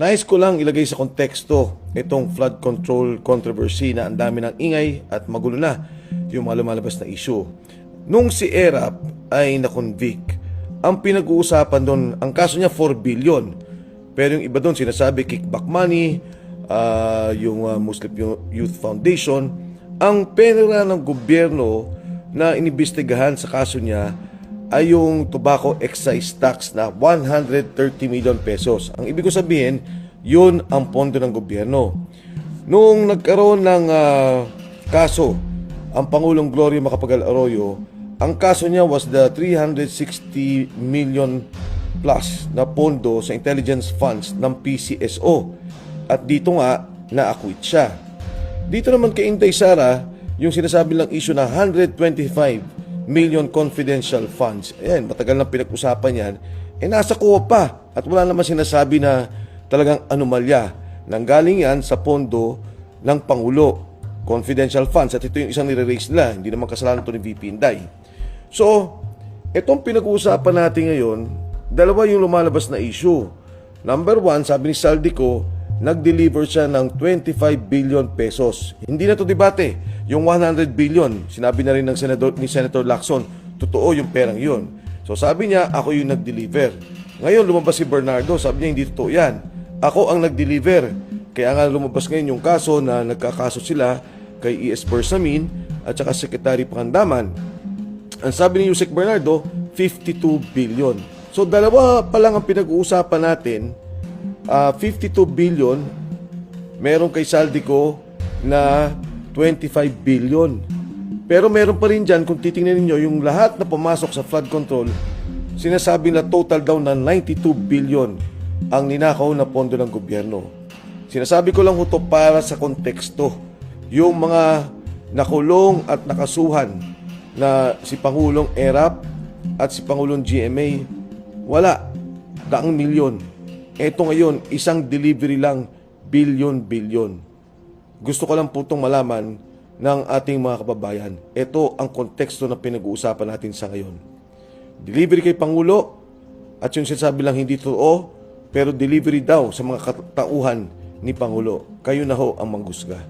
Nais ko lang ilagay sa konteksto itong flood control controversy na ang dami ng ingay at magulo na yung mga lumalabas na issue. Nung si ERAP ay na-convict, ang pinag-uusapan doon, ang kaso niya 4 billion. Pero yung iba doon sinasabi kickback money, ah, yung ah, Muslim Youth Foundation, ang pera ng gobyerno na inibestigahan sa kaso niya ay yung tobacco excise tax na 130 million pesos. Ang ibig ko sabihin, yun ang pondo ng gobyerno. Noong nagkaroon ng ah, kaso, ang Pangulong Gloria Macapagal Arroyo, ang kaso niya was the 360 million plus na pondo sa intelligence funds ng PCSO. At dito nga, na-acquit siya. Dito naman kay Inday Sara, yung sinasabi lang issue na 125 million confidential funds. Ayan, matagal na pinag-usapan yan. Eh, nasa kuha pa. At wala naman sinasabi na talagang anomalya. Nanggaling yan sa pondo ng Pangulo. Confidential funds. At ito yung isang nire-raise nila. Hindi naman kasalanan ito ni VP Inday. So, itong pinag-uusapan natin ngayon, dalawa yung lumalabas na issue. Number one, sabi ni Saldico, nag-deliver siya ng 25 billion pesos. Hindi na to debate. Yung 100 billion, sinabi na rin ng Senador, ni Senator Lacson, totoo yung perang yun. So sabi niya, ako yung nag-deliver. Ngayon lumabas si Bernardo, sabi niya hindi totoo yan. Ako ang nag-deliver. Kaya nga lumabas ngayon yung kaso na nagkakaso sila kay E.S. Bersamin at saka Secretary Pangandaman. Ang sabi ni Yusek Bernardo, 52 billion. So dalawa pa lang ang pinag-uusapan natin. Ah, 52 billion. Meron kay Saldico na 25 billion. Pero meron pa rin dyan, kung titingnan ninyo, yung lahat na pumasok sa flood control, sinasabi na total daw na 92 billion ang ninakaw na pondo ng gobyerno. Sinasabi ko lang ito para sa konteksto. Yung mga nakulong at nakasuhan na si Pangulong Erap at si Pangulong GMA, wala. Daang milyon. Ito ngayon, isang delivery lang, bilyon-bilyon. Gusto ko lang po itong malaman ng ating mga kababayan. Ito ang konteksto na pinag-uusapan natin sa ngayon. Delivery kay Pangulo at yung sinasabi lang hindi totoo, pero delivery daw sa mga katauhan ni Pangulo. Kayo na ho ang manggusga.